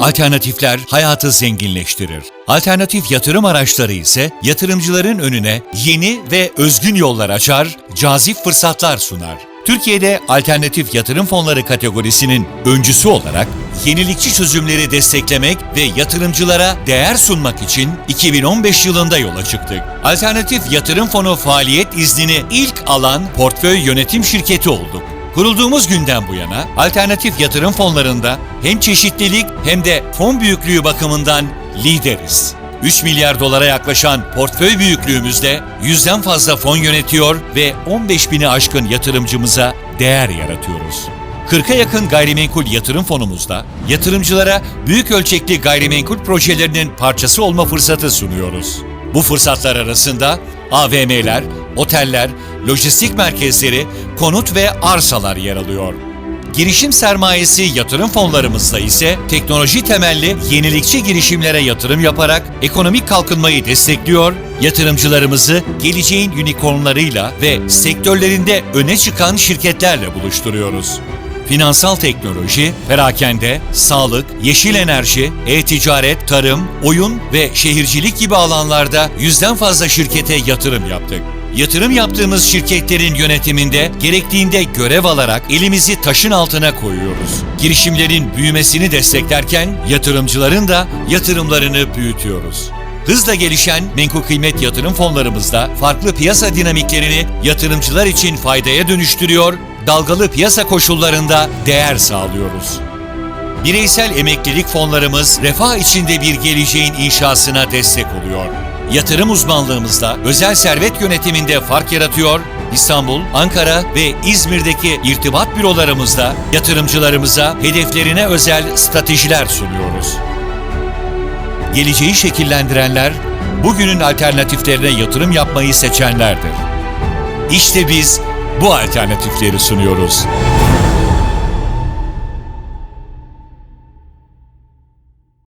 Alternatifler hayatı zenginleştirir. Alternatif yatırım araçları ise yatırımcıların önüne yeni ve özgün yollar açar, cazip fırsatlar sunar. Türkiye'de alternatif yatırım fonları kategorisinin öncüsü olarak yenilikçi çözümleri desteklemek ve yatırımcılara değer sunmak için 2015 yılında yola çıktık. Alternatif yatırım fonu faaliyet iznini ilk alan portföy yönetim şirketi olduk. Kurulduğumuz günden bu yana alternatif yatırım fonlarında hem çeşitlilik hem de fon büyüklüğü bakımından lideriz. 3 milyar dolara yaklaşan portföy büyüklüğümüzde yüzden fazla fon yönetiyor ve 15 bini aşkın yatırımcımıza değer yaratıyoruz. 40'a yakın gayrimenkul yatırım fonumuzda yatırımcılara büyük ölçekli gayrimenkul projelerinin parçası olma fırsatı sunuyoruz. Bu fırsatlar arasında AVM'ler, oteller, lojistik merkezleri, konut ve arsalar yer alıyor. Girişim sermayesi yatırım fonlarımızda ise teknoloji temelli yenilikçi girişimlere yatırım yaparak ekonomik kalkınmayı destekliyor, yatırımcılarımızı geleceğin unicornlarıyla ve sektörlerinde öne çıkan şirketlerle buluşturuyoruz. Finansal teknoloji, perakende, sağlık, yeşil enerji, e-ticaret, tarım, oyun ve şehircilik gibi alanlarda yüzden fazla şirkete yatırım yaptık. Yatırım yaptığımız şirketlerin yönetiminde gerektiğinde görev alarak elimizi taşın altına koyuyoruz. Girişimlerin büyümesini desteklerken yatırımcıların da yatırımlarını büyütüyoruz. Hızla gelişen menkul kıymet yatırım fonlarımızda farklı piyasa dinamiklerini yatırımcılar için faydaya dönüştürüyor, dalgalı piyasa koşullarında değer sağlıyoruz. Bireysel emeklilik fonlarımız refah içinde bir geleceğin inşasına destek oluyor. Yatırım uzmanlığımızda özel servet yönetiminde fark yaratıyor, İstanbul, Ankara ve İzmir'deki irtibat bürolarımızda yatırımcılarımıza hedeflerine özel stratejiler sunuyoruz. Geleceği şekillendirenler, bugünün alternatiflerine yatırım yapmayı seçenlerdir. İşte biz bu alternatifleri sunuyoruz.